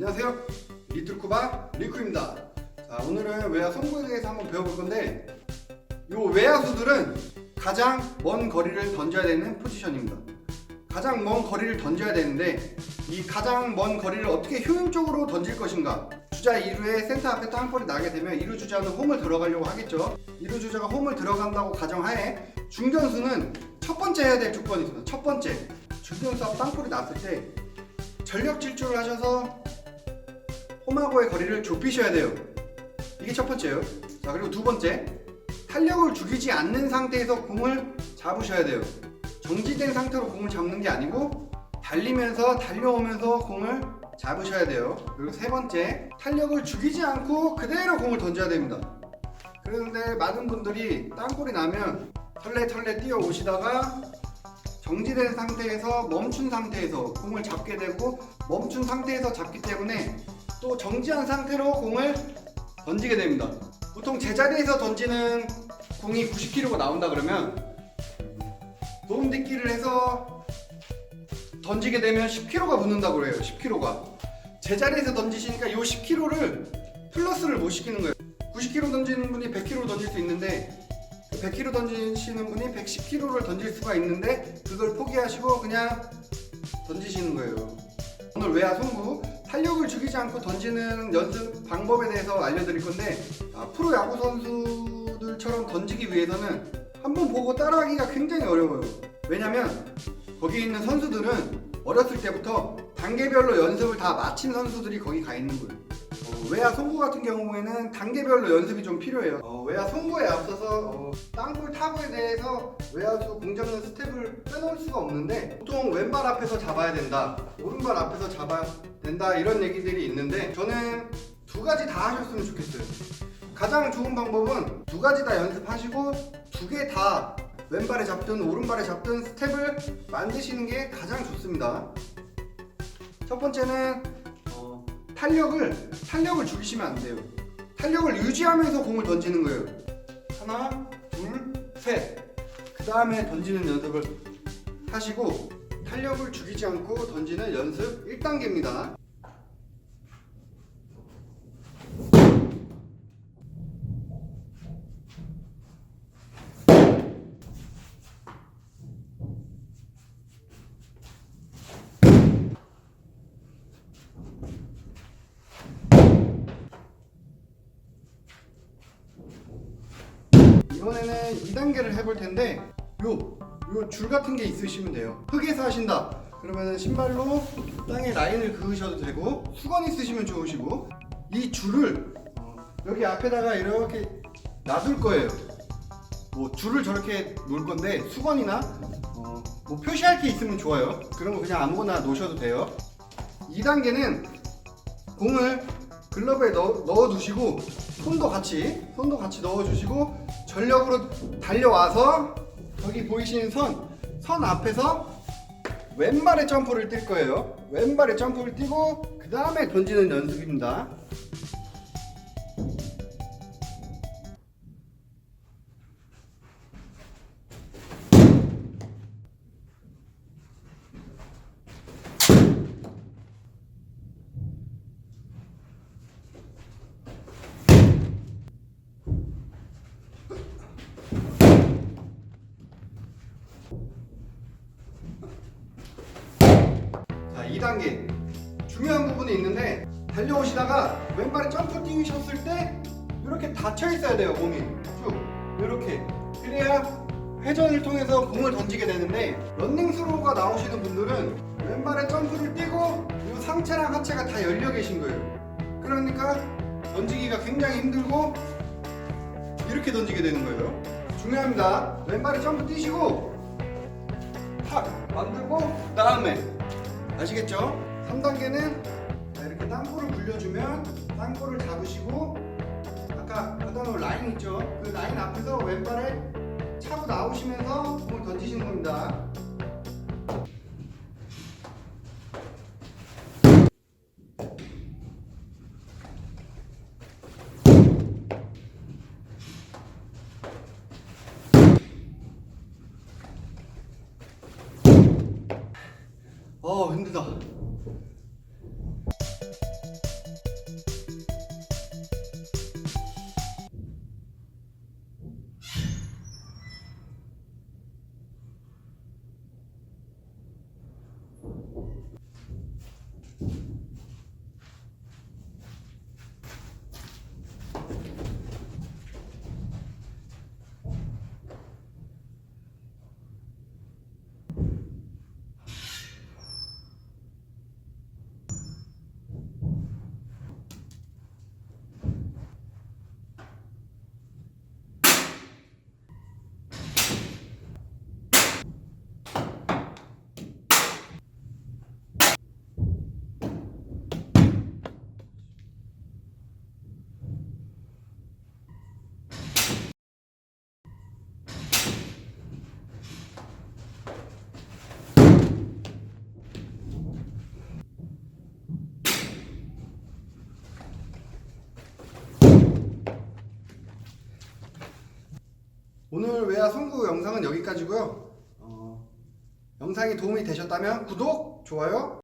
안녕하세요. 리틀쿠바 리쿠입니다. 자, 오늘은 외야 송구에 대해서 한번 배워볼 건데 이 외야수들은 가장 먼 거리를 던져야 되는 포지션입니다. 가장 먼 거리를 던져야 되는데 이 가장 먼 거리를 어떻게 효율적으로 던질 것인가 주자 2루에 센터 앞에 땅볼이 나게 되면 2루 주자는 홈을 들어가려고 하겠죠 2루 주자가 홈을 들어간다고 가정하에 중견수는 첫 번째 해야 될 조건이 있습니다 첫 번째 중견수 앞 땅볼이 났을 때 전력 질주를 하셔서 홈하고의 거리를 좁히셔야 돼요 이게 첫 번째예요 자 그리고 두 번째 탄력을 죽이지 않는 상태에서 공을 잡으셔야 돼요 정지된 상태로 공을 잡는 게 아니고 달리면서 달려오면서 공을 잡으셔야 돼요. 그리고 세 번째 탄력을 죽이지 않고 그대로 공을 던져야 됩니다. 그런데 많은 분들이 땅볼이 나면 털레털레 뛰어 오시다가 정지된 상태에서 멈춘 상태에서 공을 잡게 되고 멈춘 상태에서 잡기 때문에 또 정지한 상태로 공을 던지게 됩니다. 보통 제자리에서 던지는 공이 90kg가 나온다 그러면 도움딛기를 해서 던지게 되면 10kg가 붙는다고 그래요. 10kg가. 제자리에서 던지시니까 이 10kg를 플러스를 못 시키는 거예요. 90kg 던지는 분이 100kg 던질 수 있는데 100kg 던지시는 분이 110kg를 던질 수가 있는데 그걸 포기하시고 그냥 던지시는 거예요. 오늘 외야 송구 탄력을 죽이지 않고 던지는 연습 방법에 대해서 알려드릴 건데 아, 프로 야구 선수들처럼 던지기 위해서는 한번 보고 따라하기가 굉장히 어려워요. 왜냐면 거기 있는 선수들은 어렸을 때부터 단계별로 연습을 다 마친 선수들이 거기 가 있는 거예요. 어, 외야 송구 같은 경우에는 단계별로 연습이 좀 필요해요. 어, 외야 송구에 앞서서 어, 땅볼 타구에 대해서 외야수 공 잡는 스텝을 빼놓을 수가 없는데 보통 왼발 앞에서 잡아야 된다, 오른발 앞에서 잡아야 된다 이런 얘기들이 있는데 저는 두 가지 다 하셨으면 좋겠어요. 가장 좋은 방법은 두 가지 다 연습하시고 두 개 다 왼발에 잡든 오른발에 잡든 스텝을 만드시는 게 가장 좋습니다. 첫 번째는 어, 탄력을 탄력을 죽이시면 안 돼요. 탄력을 유지하면서 공을 던지는 거예요. 하나, 둘, 셋. 그 다음에 던지는 연습을 하시고 탄력을 죽이지 않고 던지는 연습 1단계입니다. 이번에는 2단계를 해볼 텐데 요, 요줄 같은 게 있으시면 돼요. 흙에서 하신다. 그러면 신발로 땅에 라인을 그으셔도 되고 수건 있으시면 좋으시고 이 줄을 어, 여기 앞에다가 이렇게 놔둘 거예요. 뭐 줄을 저렇게 놓을 건데 수건이나 어, 뭐 표시할 게 있으면 좋아요. 그런 거 그냥 아무거나 놓으셔도 돼요. 2단계는 공을 글러브에 넣어, 넣어 두시고 손도 같이 손도 같이 넣어 주시고 전력으로 달려와서 저기 보이시는 선, 선 앞에서 왼발에 점프를 뛸 거예요. 왼발에 점프를 뛰고 그 다음에 던지는 연습입니다. 2단계. 중요한 부분이 있는데 달려오시다가 왼발에 점프 뛰셨을 때 이렇게 닫혀 있어야 돼요, 몸이. 쭉. 이렇게. 그래야 회전을 통해서 공을 던지게 되는데 런닝 스로우가 나오시는 분들은 왼발에 점프를 뛰고 이 상체랑 하체가 다 열려 계신 거예요. 그러니까 던지기가 굉장히 힘들고 이렇게 던지게 되는 거예요. 중요합니다. 왼발에 점프 뛰시고 탁 만들고 그다음에 아시겠죠? 3단계는 이렇게 땅볼을 굴려주면 땅볼을 잡으시고 아까 하던 그 라인 있죠? 그 라인 앞에서 왼발에 차고 나오시면서 공을 던지시는 겁니다. 어 힘들다. 오늘 외야 송구 영상은 여기까지고요. 어, 영상이 도움이 되셨다면 구독, 좋아요